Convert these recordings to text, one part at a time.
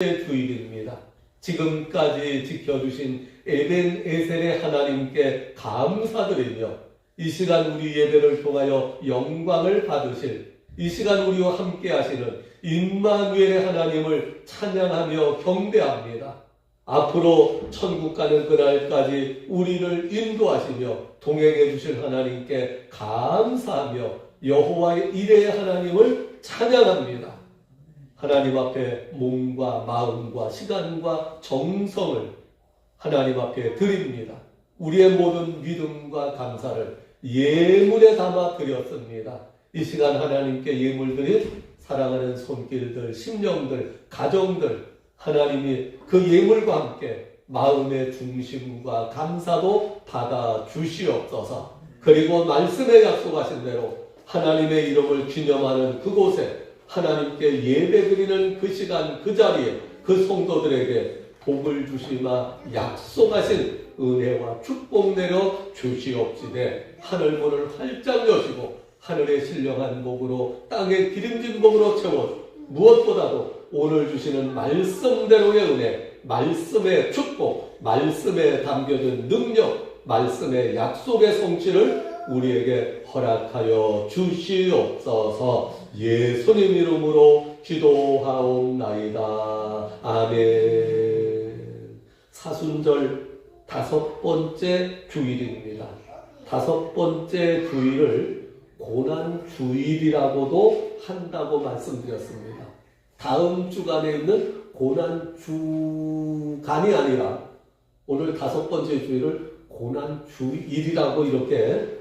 주일입니다. 지금까지 지켜주신 에벤 에셀의 하나님께 감사드리며 이 시간 우리 예배를 통하여 영광을 받으실 이 시간 우리와 함께 하시는 임마누엘의 하나님을 찬양하며 경배합니다. 앞으로 천국 가는 그날까지 우리를 인도하시며 동행해 주실 하나님께 감사하며 여호와의 이레의 하나님을 찬양합니다. 하나님 앞에 몸과 마음과 시간과 정성을 하나님 앞에 드립니다. 우리의 모든 믿음과 감사를 예물에 담아 드렸습니다. 이 시간 하나님께 예물 드린 사랑하는 손길들, 심령들, 가정들, 하나님이 그 예물과 함께 마음의 중심과 감사도 받아 주시옵소서. 그리고 말씀에 약속하신 대로 하나님의 이름을 기념하는 그곳에 하나님께 예배 드리는 그 시간 그 자리에 그 성도들에게 복을 주시마 약속하신 은혜와 축복 내려 주시옵시되 하늘 문을 활짝 여시고 하늘의 신령한 복으로 땅의 기름진 복으로 채워 무엇보다도 오늘 주시는 말씀대로의 은혜 말씀의 축복 말씀에 담겨진 능력 말씀의 약속의 성취를 우리에게 허락하여 주시옵소서 예수님 이름으로 기도하옵나이다. 아멘. 사순절 다섯 번째 주일입니다. 다섯 번째 주일을 고난 주일이라고도 한다고 말씀드렸습니다. 다음 주간에 있는 고난 주간이 아니라 오늘 다섯 번째 주일을 고난 주일이라고 이렇게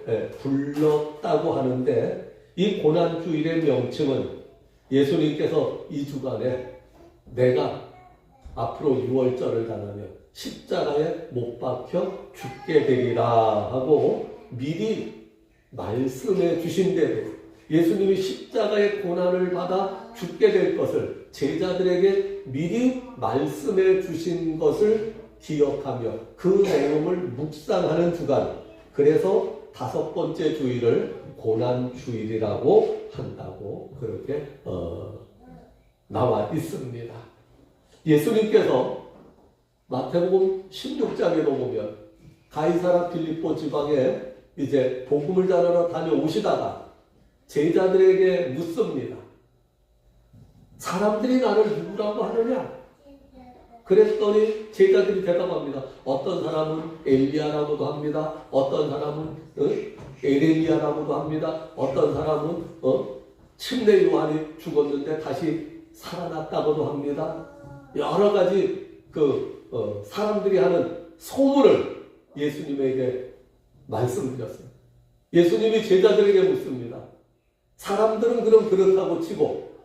예, 불렀다고 하는데 이 고난 주일의 명칭은 예수님께서 이 주간에 내가 앞으로 6월절을 당하며 십자가에 못 박혀 죽게 되리라 하고 미리 말씀해 주신 대로 예수님이 십자가의 고난을 받아 죽게 될 것을 제자들에게 미리 말씀해 주신 것을 기억하며 그 내용을 묵상하는 주간. 그래서 다섯 번째 주일을 고난 주일이라고 한다고 그렇게 어, 나와 있습니다. 예수님께서 마태복음 16장에도 보면 가이사라 빌립보 지방에 이제 복음을 전하러 다녀오시다가 제자들에게 묻습니다. 사람들이 나를 누구라고 하느냐? 그랬더니 제자들이 대답합니다. 어떤 사람은 엘리야라고도 합니다. 어떤 사람은 어? 에레미야라고도 합니다. 어떤 사람은 어? 침례 요한이 죽었는데 다시 살아났다고도 합니다. 여러 가지 그 어, 사람들이 하는 소문을 예수님에게 말씀드렸어요. 예수님이 제자들에게 묻습니다. 사람들은 그럼 그렇다고 치고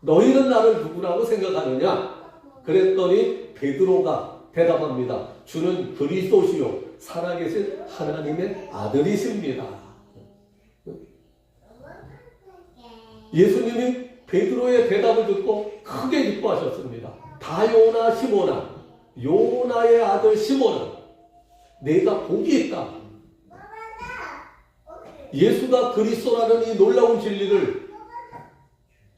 너희는 나를 누구라고 생각하느냐? 그랬더니 베드로가 대답합니다. 주는 그리스도시요 살아계신 하나님의 아들이십니다. 예수님이 베드로의 대답을 듣고 크게 기뻐하셨습니다. 다요나 시모나 요나의 아들 시모나 내가 복이 있다. 예수가 그리스도라는 이 놀라운 진리를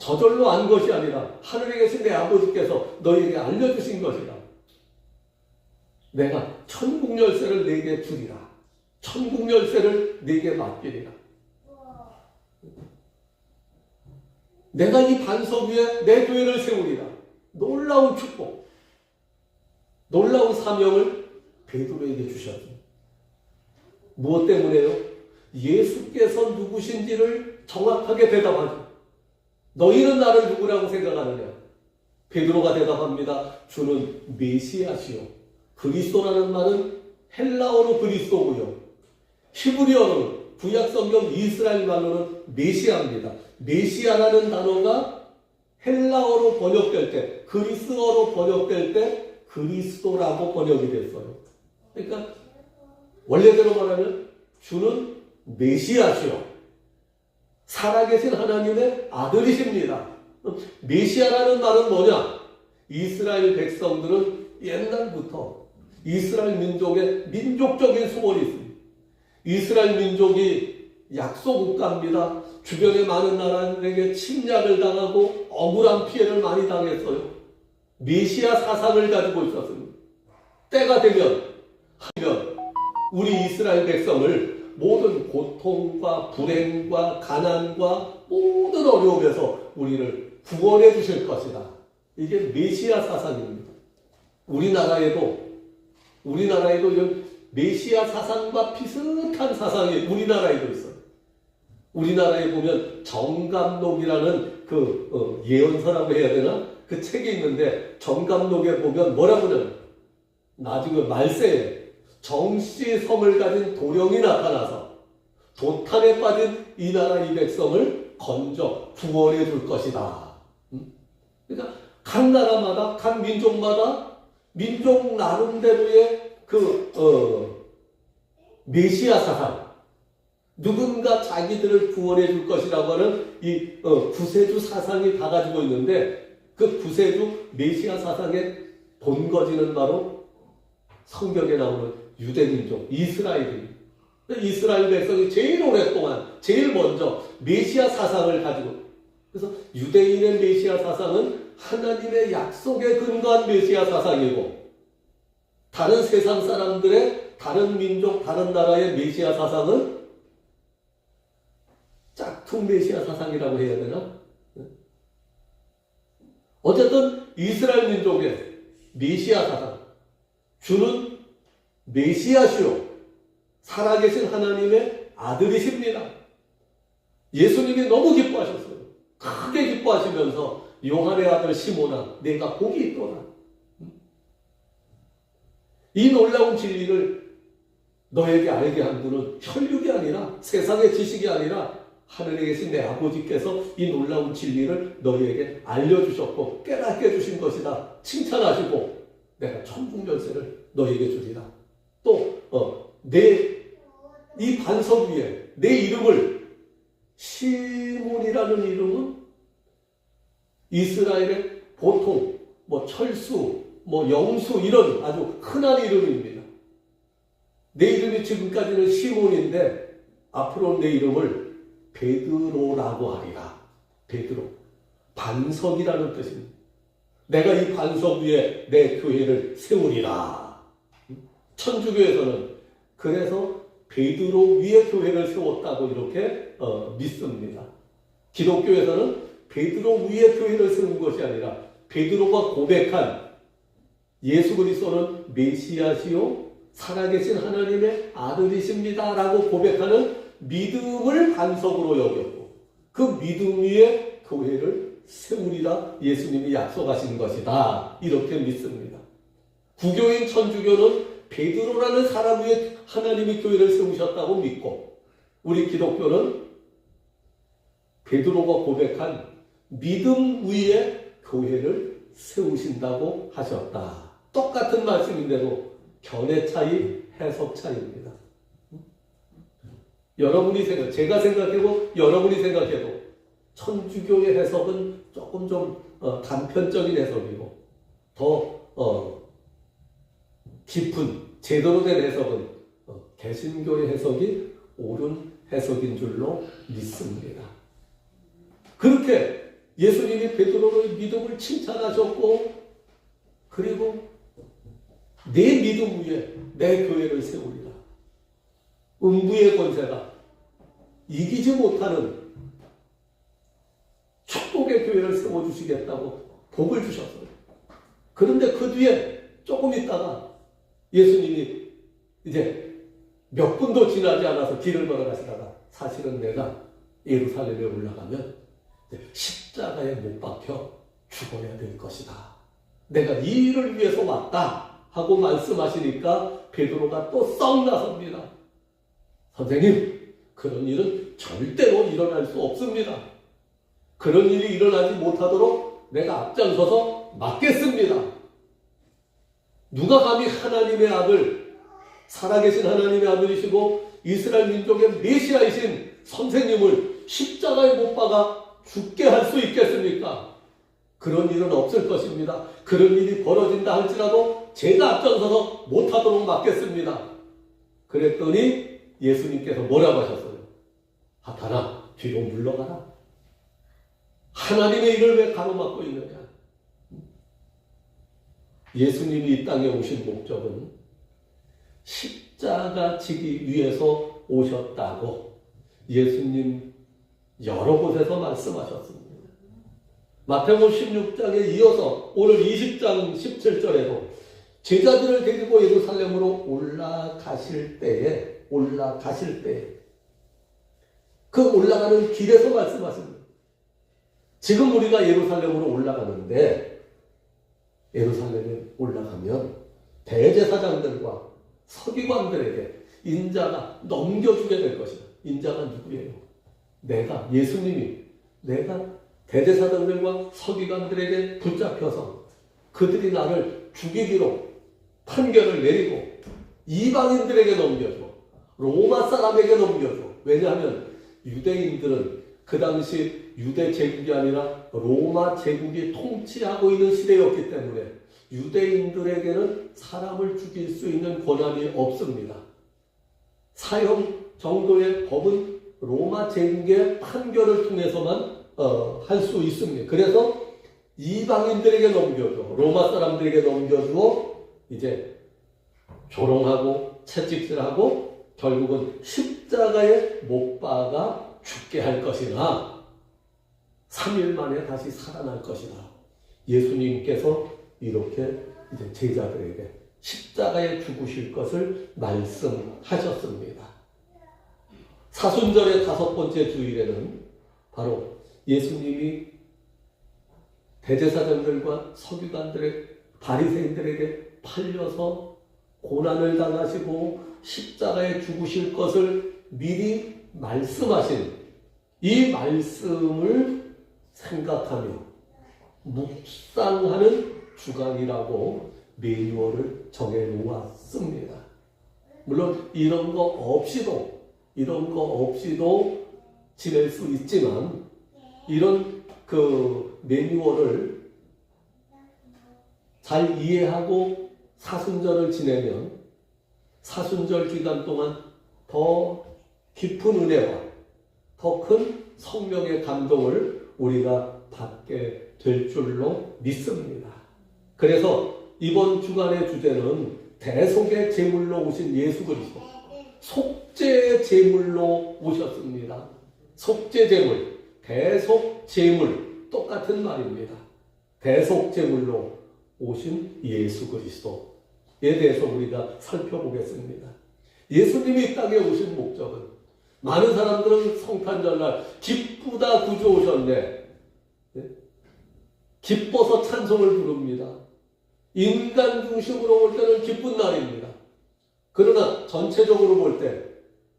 저절로 안 것이 아니라 하늘에 계신 내 아버지께서 너에게 알려주신 것이다. 내가 천국 열쇠를 내게 주리라. 천국 열쇠를 내게 맡기리라. 내가 이 반석 위에 내 교회를 세우리라. 놀라운 축복, 놀라운 사명을 베드로에게 주셨습니다. 무엇 때문에요? 예수께서 누구신지를 정확하게 대답하죠. 너희는 나를 누구라고 생각하느냐? 베드로가 대답합니다. 주는 메시아시요. 그리스도라는 말은 헬라어로 그리스도고요. 히브리어로는 구약 성경 이스라엘 말로는 메시아입니다. 메시아라는 단어가 헬라어로 번역될 때, 그리스어로 번역될 때 그리스도라고 번역이 됐어요. 그러니까 원래대로 말하면 주는 메시아시요. 살아계신 하나님의 아들이십니다. 메시아라는 말은 뭐냐? 이스라엘 백성들은 옛날부터 이스라엘 민족의 민족적인 소원이 있습니다. 이스라엘 민족이 약소 국가입니다. 주변의 많은 나라들에게 침략을 당하고 억울한 피해를 많이 당했어요. 메시아 사상을 가지고 있었습니다. 때가 되면 하면 우리 이스라엘 백성을 모든 고통과 불행과 가난과 모든 어려움에서 우리를 구원해 주실 것이다. 이게 메시아 사상입니다. 우리나라에도 우리나라에도 이런 메시아 사상과 비슷한 사상이 우리나라에도 있어요. 우리나라에 보면 정감록이라는 그 어, 예언서라고 해야 되나 그 책이 있는데 정감록에 보면 뭐라고 그러냐 나중에 말세에 정씨 섬을 가진 도령이 나타나서 도탄에 빠진 이 나라 이 백성을 건져 구원해 줄 것이다. 음? 그러니까 각 나라마다 각 민족마다 민족 나름대로의 그 어, 메시아 사상 누군가 자기들을 구원해 줄 것이라고 하는 이 어, 구세주 사상이 다 가지고 있는데 그 구세주 메시아 사상의 본거지는 바로 성경에 나오는 유대민족 이스라엘입니다. 이스라엘 백성이 제일 오랫동안 제일 먼저 메시아 사상을 가지고 그래서 유대인의 메시아 사상은 하나님의 약속에 근거한 메시아 사상이고 다른 세상 사람들의 다른 민족 다른 나라의 메시아 사상은 짝퉁 메시아 사상이라고 해야 되나? 어쨌든 이스라엘 민족의 메시아 사상 주는 메시아시오 살아계신 하나님의 아들이십니다. 예수님이 너무 기뻐하셨어요. 크게 기뻐하시면서 요한의 아들 시모나 내가 복이 있도다. 이 놀라운 진리를 너에게 알게 한 분은 혈육이 아니라 세상의 지식이 아니라 하늘에 계신 내 아버지께서 이 놀라운 진리를 너희에게 알려주셨고 깨닫게 해주신 것이다. 칭찬하시고 내가 천국 열쇠를 너희에게 주리라. 내, 이 반석 위에 내 이름을 시몬이라는 이름은 이스라엘의 보통 뭐 철수, 뭐 영수 이런 아주 흔한 이름입니다. 내 이름이 지금까지는 시몬인데 앞으로 내 이름을 베드로라고 하리라. 베드로. 반석이라는 뜻입니다. 내가 이 반석 위에 내 교회를 세우리라. 천주교에서는 그래서 베드로 위에 교회를 세웠다고 이렇게 어, 믿습니다. 기독교에서는 베드로 위에 교회를 세운 것이 아니라 베드로가 고백한 예수 그리스도는 메시아시요 살아계신 하나님의 아들이십니다라고 고백하는 믿음을 반석으로 여겼고 그 믿음 위에 교회를 세우리라 예수님이 약속하신 것이다 이렇게 믿습니다. 구교인 천주교는 베드로라는 사람 위에 하나님이 교회를 세우셨다고 믿고 우리 기독교는 베드로가 고백한 믿음 위에 교회를 세우신다고 하셨다. 똑같은 말씀인데도 견해 차이, 해석 차이입니다. 여러분이 생각, 제가 생각해도 여러분이 생각해도 천주교의 해석은 조금 좀 어, 단편적인 해석이고 더 어, 깊은 제대로 된 해석은 어, 개신교의 해석이 옳은 해석인 줄로 믿습니다. 그렇게 예수님이 베드로의 믿음을 칭찬하셨고 그리고 내 믿음 위에 내 교회를 세우리라. 음부의 권세가 이기지 못하는 축복의 교회를 세워주시겠다고 복을 주셨어요. 그런데 그 뒤에 조금 있다가 예수님이 이제 몇 분도 지나지 않아서 길을 걸어가시다가 사실은 내가 예루살렘에 올라가면 십자가에 못 박혀 죽어야 될 것이다. 내가 이 일을 위해서 왔다 하고 말씀하시니까 베드로가 또 썩 나섭니다. 선생님, 그런 일은 절대로 일어날 수 없습니다. 그런 일이 일어나지 못하도록 내가 앞장서서 막겠습니다. 누가 감히 하나님의 아들, 살아계신 하나님의 아들이시고 이스라엘 민족의 메시아이신 선생님을 십자가에 못 박아 죽게 할 수 있겠습니까? 그런 일은 없을 것입니다. 그런 일이 벌어진다 할지라도 제가 앞장서서 못하도록 막겠습니다. 그랬더니 예수님께서 뭐라고 하셨어요? 하타나 뒤로 물러가라. 하나님의 일을 왜 가로막고 있느냐? 예수님이 이 땅에 오신 목적은 십자가 지기 위해서 오셨다고 예수님 여러 곳에서 말씀하셨습니다. 마태복음 16장에 이어서 오늘 20장 17절에도 제자들을 데리고 예루살렘으로 올라가실 때에 올라가실 때에 그 올라가는 길에서 말씀하십니다. 지금 우리가 예루살렘으로 올라가는데 예루살렘에 올라가면 대제사장들과 서기관들에게 인자가 넘겨주게 될 것이다. 인자가 누구예요? 내가 예수님이 내가 대제사장들과 서기관들에게 붙잡혀서 그들이 나를 죽이기로 판결을 내리고 이방인들에게 넘겨줘. 로마 사람에게 넘겨줘. 왜냐하면 유대인들은 그 당시 유대 제국이 아니라 로마 제국이 통치하고 있는 시대였기 때문에 유대인들에게는 사람을 죽일 수 있는 권한이 없습니다. 사형 정도의 법은 로마 제국의 판결을 통해서만 어, 할 수 있습니다. 그래서 이방인들에게 넘겨줘. 로마 사람들에게 넘겨주어 이제 조롱하고 채찍질하고 결국은 십자가에 못 박아 죽게 할 것이나 3일 만에 다시 살아날 것이다. 예수님께서 이렇게 이제 제자들에게 십자가에 죽으실 것을 말씀하셨습니다. 사순절의 다섯 번째 주일에는 바로 예수님이 대제사장들과 서기관들의 바리새인들에게 팔려서 고난을 당하시고 십자가에 죽으실 것을 미리 말씀하신 이 말씀을 생각하며 묵상하는 주간이라고 매뉴얼을 정해 놓았습니다. 물론 이런 거 없이도 이런 거 없이도 지낼 수 있지만 이런 그 매뉴얼을 잘 이해하고 사순절을 지내면 사순절 기간 동안 더 깊은 은혜와 더 큰 성령의 감동을 우리가 받게 될 줄로 믿습니다. 그래서 이번 주간의 주제는 대속의 제물로 오신 예수 그리스도 속죄 제물로 오셨습니다. 속죄 제물, 대속 제물 똑같은 말입니다. 대속 제물로 오신 예수 그리스도에 대해서 우리가 살펴보겠습니다. 예수님이 이 땅에 오신 목적은 많은 사람들은 성탄절날 기쁘다 구주 오셨네. 네? 기뻐서 찬송을 부릅니다. 인간 중심으로 볼 때는 기쁜 날입니다. 그러나 전체적으로 볼 때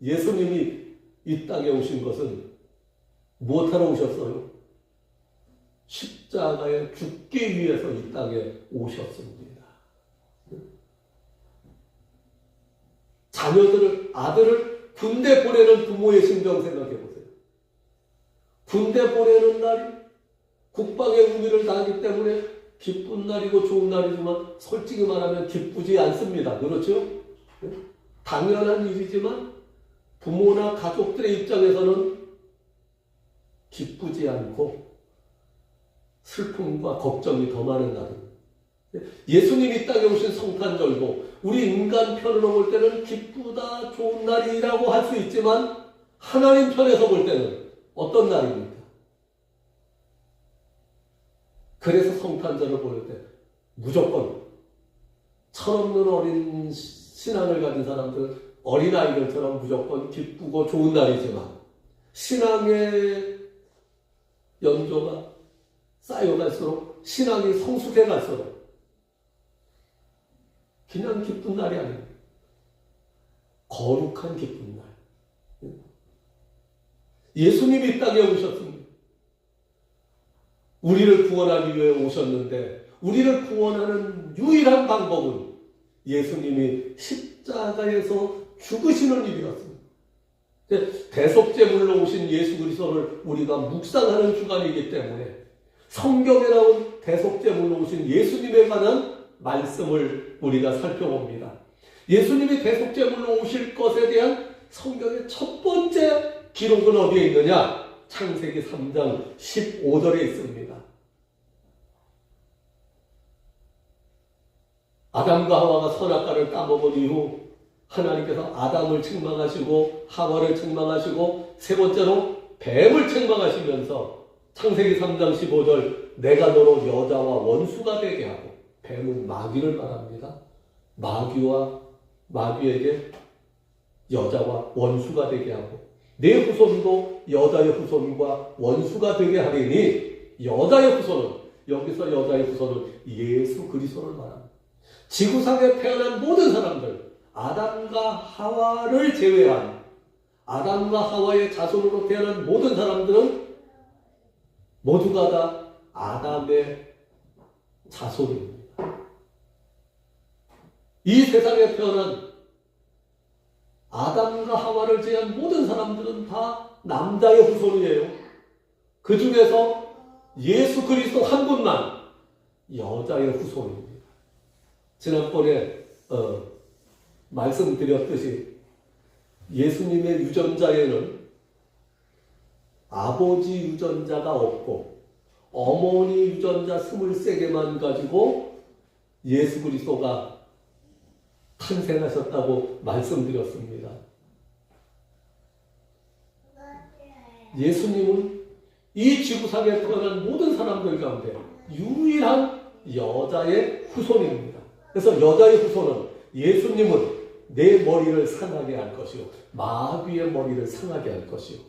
예수님이 이 땅에 오신 것은 무엇하러 오셨어요? 십자가에 죽기 위해서 이 땅에 오셨습니다. 자녀들을, 아들을 군대 보내는 부모의 심정 생각해 보세요. 군대 보내는 날이 국방의 의미를 다하기 때문에 기쁜 날이고 좋은 날이지만 솔직히 말하면 기쁘지 않습니다. 그렇죠? 당연한 일이지만 부모나 가족들의 입장에서는 기쁘지 않고 슬픔과 걱정이 더 많은 날입니다. 예수님이 이 땅에 오신 성탄절도 우리 인간 편으로 볼 때는 기쁘다 좋은 날이라고 할 수 있지만 하나님 편에서 볼 때는 어떤 날입니까? 그래서 성탄절을 보낼 때 무조건 철없는 어린 신앙을 가진 사람들 어린아이들처럼 무조건 기쁘고 좋은 날이지만 신앙의 연조가 쌓여갈수록 신앙이 성숙해 갈수록 그냥 기쁜 날이 아니에요. 거룩한 기쁜 날. 예수님이 이 땅에 오셨습니다. 우리를 구원하기 위해 오셨는데 우리를 구원하는 유일한 방법은 예수님이 십자가에서 죽으시는 일이었습니다. 대속제물로 오신 예수 그리스도를 우리가 묵상하는 주간이기 때문에 성경에 나온 대속제물로 오신 예수님에 관한 말씀을 우리가 살펴봅니다. 예수님이 대속제물로 오실 것에 대한 성경의 첫 번째 기록은 어디에 있느냐? 창세기 3장 15절에 있습니다. 아담과 하와가 선악과를 따먹은 이후 하나님께서 아담을 책망하시고 하와를 책망하시고 세 번째로 뱀을 책망하시면서 창세기 3장 15절 내가 너로 여자와 원수가 되게 하고 뱀은 마귀를 말합니다. 마귀와 마귀에게 여자와 원수가 되게 하고 내 후손도 여자의 후손과 원수가 되게 하리니 여자의 후손은 여기서 여자의 후손은 예수 그리스도를 말합니다. 지구상에 태어난 모든 사람들 아담과 하와를 제외한 아담과 하와의 자손으로 태어난 모든 사람들은 모두가 다 아담의 자손입니다. 이 세상에 태어난 아담과 하와를 제한 모든 사람들은 다 남자의 후손이에요. 그 중에서 예수 그리스도 한 분만 여자의 후손입니다. 지난번에 어, 말씀드렸듯이 예수님의 유전자에는 아버지 유전자가 없고 어머니 유전자 23개만 가지고 예수 그리스도가 탄생하셨다고 말씀드렸습니다. 예수님은 이 지구상에 태어난 모든 사람들 가운데 유일한 여자의 후손입니다. 그래서 여자의 후손은 예수님은 내 머리를 상하게 할 것이요. 마귀의 머리를 상하게 할 것이요.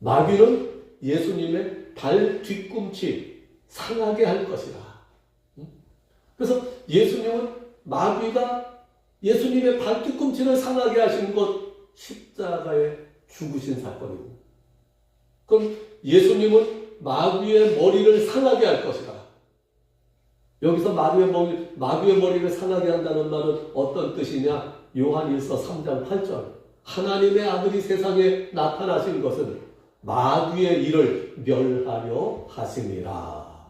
마귀는 예수님의 발 뒤꿈치 상하게 할 것이다. 그래서 예수님은 마귀가 예수님의 발 뒤꿈치를 상하게 하신 것 십자가에 죽으신 사건입니다. 그럼 예수님은 마귀의 머리를 상하게 할 것이다. 여기서 마귀의 머리, 마귀의 머리를 상하게 한다는 말은 어떤 뜻이냐? 요한 1서 3장 8절. 하나님의 아들이 세상에 나타나신 것은 마귀의 일을 멸하려 하심이라.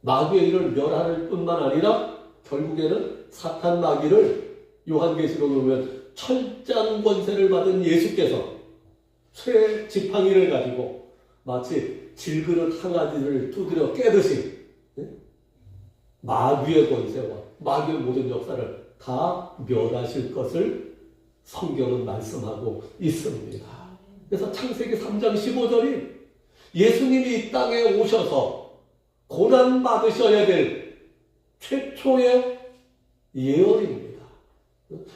마귀의 일을 멸할 뿐만 아니라 결국에는 사탄 마귀를 요한계시록에 보면 철장 권세를 받은 예수께서 쇠 지팡이를 가지고 마치 질그릇 항아지를 두드려 깨듯이 마귀의 권세와 마귀의 모든 역사를 다 멸하실 것을 성경은 말씀하고 있습니다. 그래서 창세기 3장 15절이 예수님이 이 땅에 오셔서 고난 받으셔야 될 최초의 예언입니다.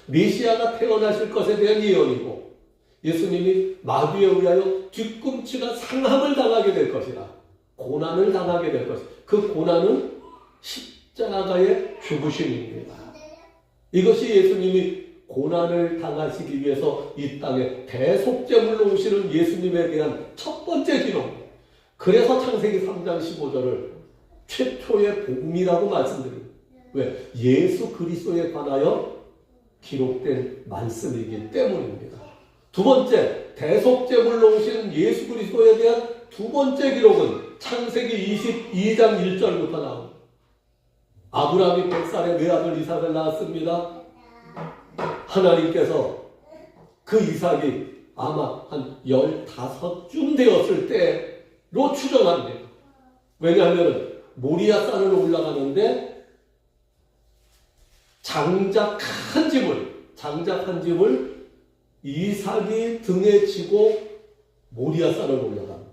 메시아가 태어나실 것에 대한 예언이고 예수님이 마귀에 의하여 뒤꿈치가 상함을 당하게 될 것이다. 고난을 당하게 될 것이다. 그 고난은 십자가의 죽으심입니다. 이것이 예수님이 고난을 당하시기 위해서 이 땅에 대속제물로 오시는 예수님에 대한 첫 번째 기록. 그래서 창세기 3장 15절을 최초의 복음이라고 말씀드립니다. 왜? 예수 그리스도에 관하여 기록된 말씀이기 때문입니다. 두 번째, 대속제물로 오신 예수 그리스도에 대한 두 번째 기록은 창세기 22장 1절부터 나옵니다. 아브라함이 100살에 외아들 이삭을 낳았습니다. 하나님께서 그 이삭이 아마 한 15쯤 되었을 때로 추정합니다. 왜냐하면 모리아 산을 올라가는데 장작 한 집을, 장작 한 집을 이삭이 등에 지고 모리아 산을 올라갑니다.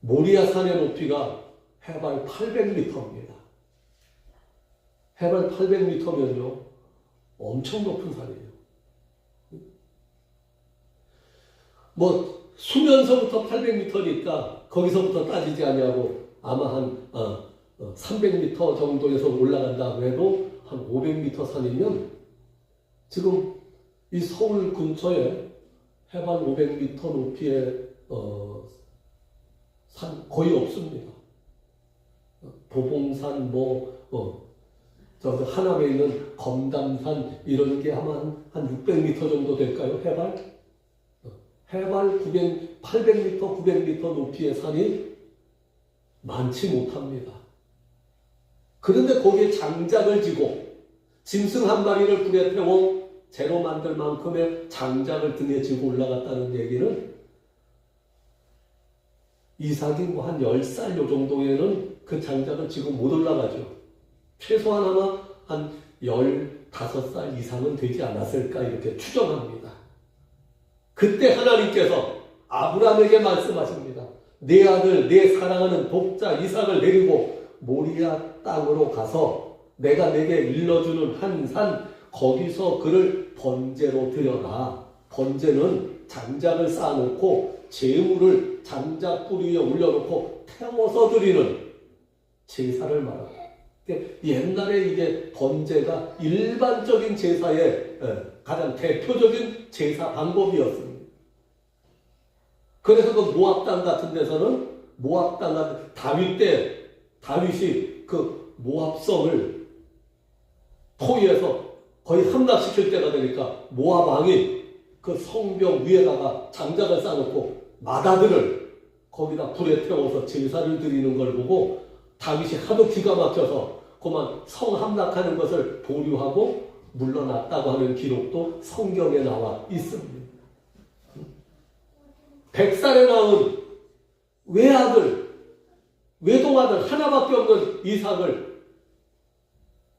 모리아 산의 높이가 해발 800m입니다. 해발 800m면요, 엄청 높은 산이에요. 뭐, 수면서부터 800m니까 거기서부터 따지지 아니하고 아마 한 어, 어, 300m 정도에서 올라간다고 해도 한 500m 산이면 지금 이 서울 근처에 해발 500m 높이의 어, 산 거의 없습니다. 도봉산 뭐 어, 저 하남에 있는 검담산 이런 게 아마 한, 한 600m 정도 될까요? 해발? 어, 해발 900, 800m, 900m 높이의 산이 많지 못합니다. 그런데 거기에 장작을 지고 짐승 한 마리를 불에 태워 재로 만들 만큼의 장작을 등에 지고 올라갔다는 얘기는 이삭이 뭐 한 10살 요 정도에는 그 장작을 지고 못 올라가죠. 최소한 아마 한 15살 이상은 되지 않았을까 이렇게 추정합니다. 그때 하나님께서 아브라함에게 말씀하십니다. 내 아들, 내 사랑하는 독자 이삭을 데리고 모리아 땅으로 가서 내가 내게 일러주는 한 산 거기서 그를 번제로 드려라. 번제는 장작을 쌓아놓고 재물을 장작 뿌리 위에 올려놓고 태워서 드리는 제사를 말합니다. 근데 옛날에 이게 번제가 일반적인 제사의 예, 가장 대표적인 제사 방법이었습니다. 그래서 그 모압 땅 같은 데서는 모압 땅 같은 다윗 때 다윗이 그 모압성을 포위해서 거의 함락시킬 때가 되니까 모압 왕이 그 성벽 위에다가 장작을 쌓아놓고 마다들을 거기다 불에 태워서 제사를 드리는 걸 보고 다윗이 하도 기가 막혀서 그만 성 함락하는 것을 보류하고 물러났다고 하는 기록도 성경에 나와 있습니다. 백살에 낳은 외아들, 외동아들 하나밖에 없는 이삭을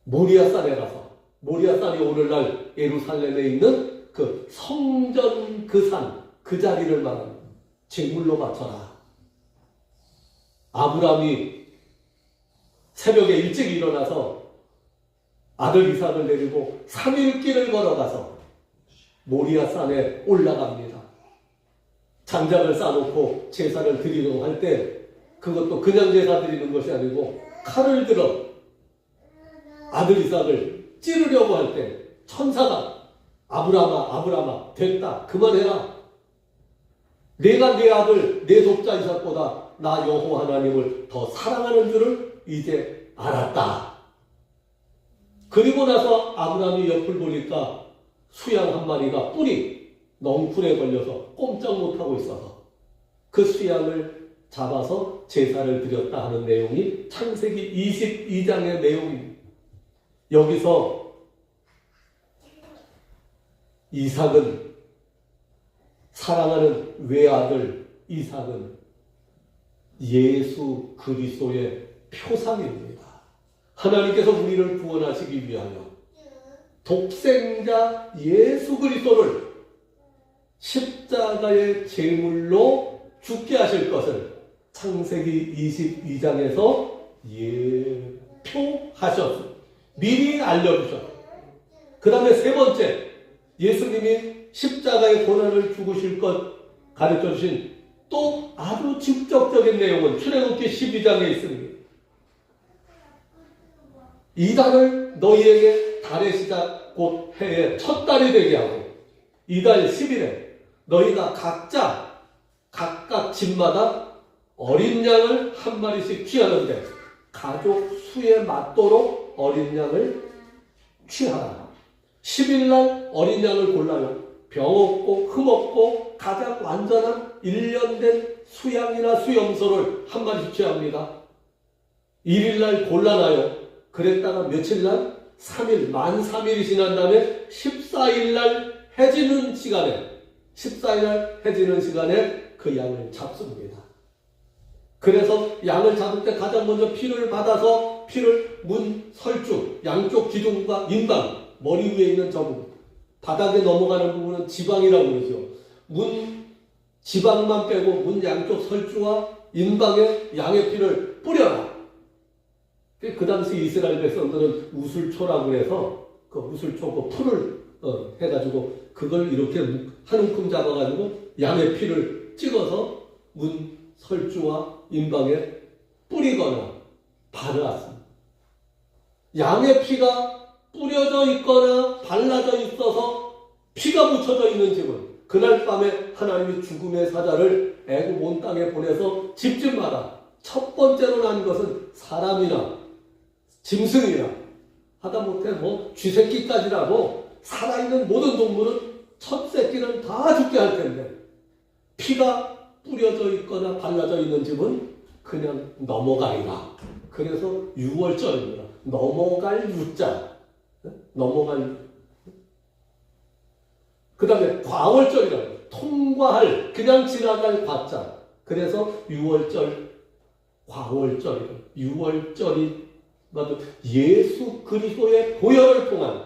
모리아 산에 가서 모리아 산이 오늘날 예루살렘에 있는 그 성전 그 산, 그 자리를 말하는 제물로 바쳐라. 아브라함이 새벽에 일찍 일어나서 아들 이삭을 데리고 3일 길을 걸어가서 모리아 산에 올라갑니다. 장작을 쌓아놓고 제사를 드리려고 할 때 그것도 그냥 제사 드리는 것이 아니고 칼을 들어 아들 이삭을 찌르려고 할 때 천사가 아브라함아 아브라함아 됐다 그만해라 내가 내 아들 내 독자 이삭보다 나 여호와 하나님을 더 사랑하는 줄을 이제 알았다. 그리고 나서 아브라함이 옆을 보니까 수양 한 마리가 뿔이 넝쿨에 걸려서 꼼짝 못하고 있어서 그 수양을 잡아서 제사를 드렸다 하는 내용이 창세기 22장의 내용입니다. 여기서 이삭은 사랑하는 외아들 이삭은 예수 그리스도의 표상입니다. 하나님께서 우리를 구원하시기 위하여 독생자 예수 그리스도를 십자가의 제물로 죽게 하실 것을 창세기 22장에서 예표하셨습니다. 미리 알려주셨습니다. 그 다음에 세 번째, 예수님이 십자가의 고난을 죽으실 것 가르쳐 주신 또 아주 직접적인 내용은 출애굽기 12장에 있습니다. 이 달을 너희에게 달의 시작 곧 해의 첫 달이 되게 하고 이달 10일에 너희가 각자 각각 집마다 어린 양을 한 마리씩 취하는데 가족 수에 맞도록 어린 양을 취하라. 10일 날 어린 양을 골라요. 병 없고 흠 없고 가장 완전한 일련된 수양이나 수염소를 한 마리씩 취합니다. 1일 날 골라놔요. 그랬다가 며칠 날 3일, 만 3일이 지난 다음에 14일 날 해지는 시간에 14일 날 해지는 시간에 그 양을 잡습니다. 그래서 양을 잡을 때 가장 먼저 피를 받아서 피를 문 설주, 양쪽 기둥과 인방, 머리 위에 있는 저 부분, 바닥에 넘어가는 부분은 지방이라고 그러죠. 문 지방만 빼고 문 양쪽 설주와 인방에 양의 피를 뿌려라. 그 당시 이스라엘 백성들은 우슬초라고 해서 그 우슬초 그 풀을 어, 해가지고 그걸 이렇게 한 움큼 잡아가지고 양의 피를 찍어서 문 설주와 인방에 뿌리거나 바르았습니다. 양의 피가 뿌려져 있거나 발라져 있어서 피가 묻혀져 있는 집은 그날 밤에 하나님이 죽음의 사자를 애굽 온 땅에 보내서 집집마다 첫 번째로 난 것은 사람이나 짐승이나 하다못해 뭐 쥐새끼까지라도 살아있는 모든 동물은 첫 새끼는 다 죽게 할 텐데 피가 뿌려져 있거나 발라져 있는 집은 그냥 넘어가리라. 그래서 6월절입니다. 넘어갈 유자. 넘어갈 그 다음에 과월절이라고 통과할 그냥 지나갈 과자. 그래서 6월절 과월절 6월절이 그것도 예수 그리스도의 보혈을 통한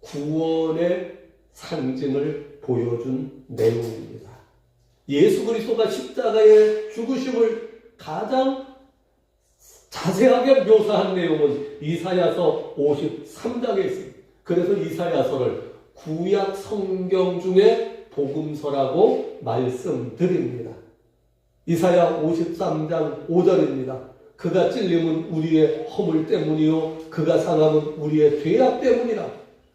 구원의 상징을 보여준 내용입니다. 예수 그리스도가 십자가의 죽으심을 가장 자세하게 묘사한 내용은 이사야서 53장에 있습니다. 그래서 이사야서를 구약 성경 중에 복음서라고 말씀드립니다. 이사야 53장 5절입니다. 그가 찔림은 우리의 허물 때문이요 그가 상함은 우리의 죄악 때문이라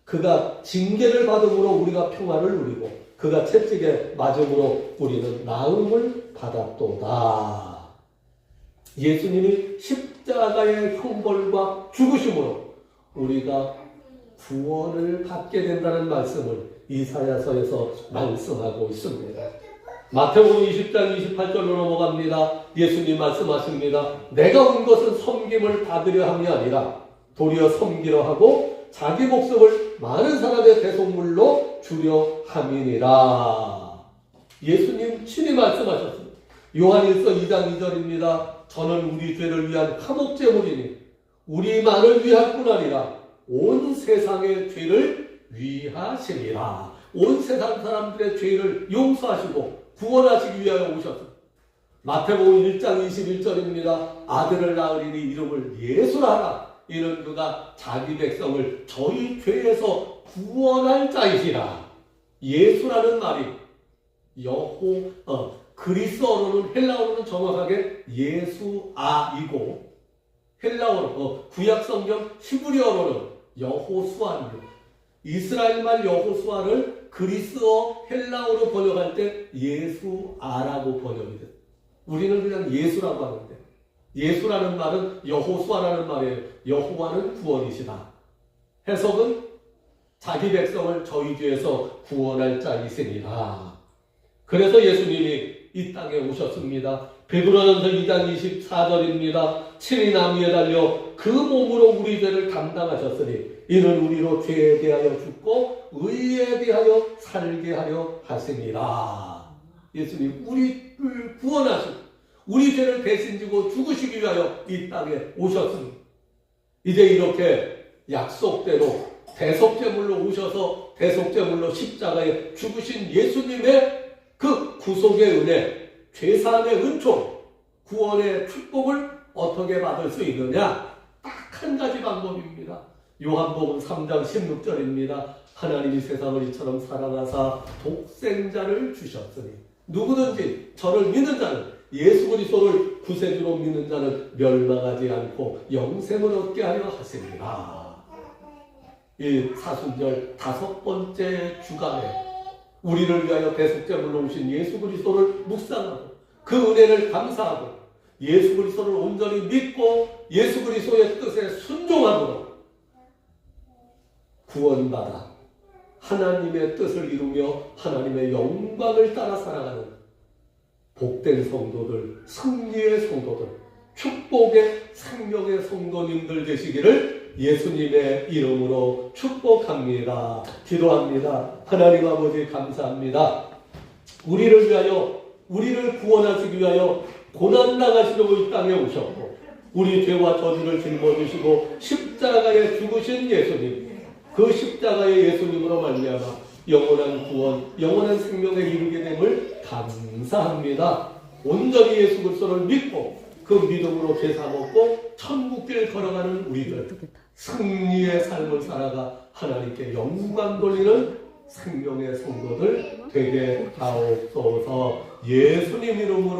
그가 징계를 받음으로 우리가 평화를 누리고 그가 채찍에 맞음으로 우리는 나음을 받았도다. 예수님이 십자가의 형벌과 죽으심으로 우리가 구원을 받게 된다는 말씀을 이사야서에서 말씀하고 있습니다. 마태복음 20장 28절로 넘어갑니다. 예수님 말씀하십니다. 내가 온 것은 섬김을 받으려 함이 아니라 도리어 섬기려 하고 자기 목숨을 많은 사람의 대속물로 주려 함이니라. 예수님 친히 말씀하셨습니다. 요한일서 2장 2절입니다. 저는 우리 죄를 위한 화목제물이니 우리만을 위할 뿐 아니라 온 세상의 죄를 위하시리라. 온 세상 사람들의 죄를 용서하시고 구원하시기 위하여 오셨습니다. 마태복음 1장 21절입니다. 아들을 낳으리니 이름을 예수라 하라. 이는 그가 자기 백성을 저희 죄에서 구원할 자이시라. 예수라는 말이 여호 어, 그리스어로는 헬라어로는 정확하게 예수아이고 헬라어로 어, 구약 성경 히브리어로는 여호수아입니다. 이스라엘 말 여호수아를 그리스어 헬라어로 번역할 때 예수아라고 번역이 돼. 우리는 그냥 예수라고 하는데 예수라는 말은 여호수아라는 말이에요. 여호와는 구원이시다. 해석은 자기 백성을 저희 죄에서 구원할 자이시니라. 그래서 예수님이 이 땅에 오셨습니다. 베드로전서 2장 24절입니다. 친히 나무에 달려 그 몸으로 우리 죄를 담당하셨으니 이는 우리로 죄에 대하여 죽고 의에 대하여 살게 하려 하시니라. 예수님 우리를 구원하시고 우리 죄를 대신 지고 죽으시기 위하여 이 땅에 오셨습니다. 이제 이렇게 약속대로 대속제물로 오셔서 대속제물로 십자가에 죽으신 예수님의 그 구속의 은혜, 죄사함의 은총, 구원의 축복을 어떻게 받을 수 있느냐? 딱 한 가지 방법입니다. 요한복음 3장 16절입니다. 하나님이 세상을 이처럼 사랑하사 독생자를 주셨으니 누구든지 저를 믿는 자는 예수 그리스도를 구세주로 믿는 자는 멸망하지 않고 영생을 얻게 하려 하시니라. 이 사순절 다섯 번째 주간에 우리를 위하여 대속제물로 오신 예수 그리스도를 묵상하고 그 은혜를 감사하고 예수 그리스도를 온전히 믿고 예수 그리스도의 뜻에 순종함으로 구원받아 하나님의 뜻을 이루며 하나님의 영광을 따라 살아가는 복된 성도들, 승리의 성도들, 축복의 생명의 성도님들 되시기를 예수님의 이름으로 축복합니다. 기도합니다. 하나님 아버지 감사합니다. 우리를 위하여 우리를 구원하시기 위하여 고난 당하시려고 이 땅에 오셨고 우리 죄와 저주를 짊어지시고 십자가에 죽으신 예수님 그 십자가의 예수님으로 말미암아 영원한 구원, 영원한 생명에 이르게 됨을 감사합니다. 온전히 예수 그리스도를 믿고 그 믿음으로 제사 먹고 천국길 걸어가는 우리들 승리의 삶을 살아가 하나님께 영광 돌리는 생명의 성도들 되게 하옵소서 예수님 이름으로